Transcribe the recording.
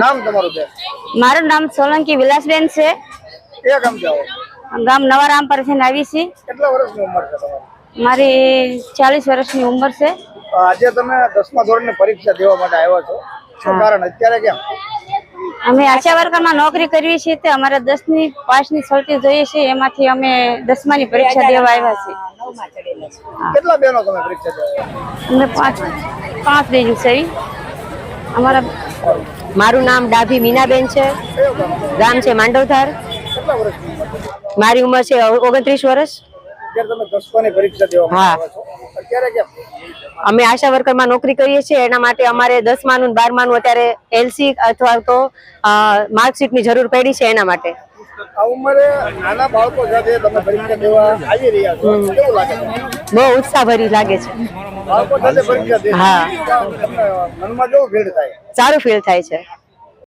નામ તમારું બેન મારું નામ સોલંકી વિલાસબેન છે. એ ગામ જાઓ. ગામ નવા રામપરથી આવી છે. કેટલા વર્ષની ઉંમર છે તમારી? મારી ચાલીસ વર્ષની ઉંમર છે. આજે તમે દસમા ધોરણની પરીક્ષા દેવા માટે આવ્યા છો. શું કારણ? અત્યારે કેમ? અમે આશા વર્કરમાં નોકરી કરવી છે તે અમારે દસમી પાસની સળતી જોઈએ છે. એમાંથી અમે દસમાની પરીક્ષા દેવા આવ્યા છે કેટલા બેનો તમે પરીક્ષા દેવા અમે પાંચ પાંચ બેન છે. અમારા મારું નામ ડાભી મીનાબેન છે. ગામ છે? માંડવધાર. મારી ઉંમર છે ઓગણત્રીસ વર્ષ. હા. અમે આશા વર્કરમાં નોકરી કરીએ છીએ. એના માટે અમારે દસમાનું ને બારમાનું અત્યારે એલસી અથવા તો માર્કશીટની જરૂર પડી છે એના માટે. આ ઉંમરે નાના બાળકો સાથે તમે પરીક્ષા દેવા આવી રહ્યા છો. કેવું લાગે? બહુ ઉત્સાહભરી લાગે છે. હા. સારું ફીલ થાય છે.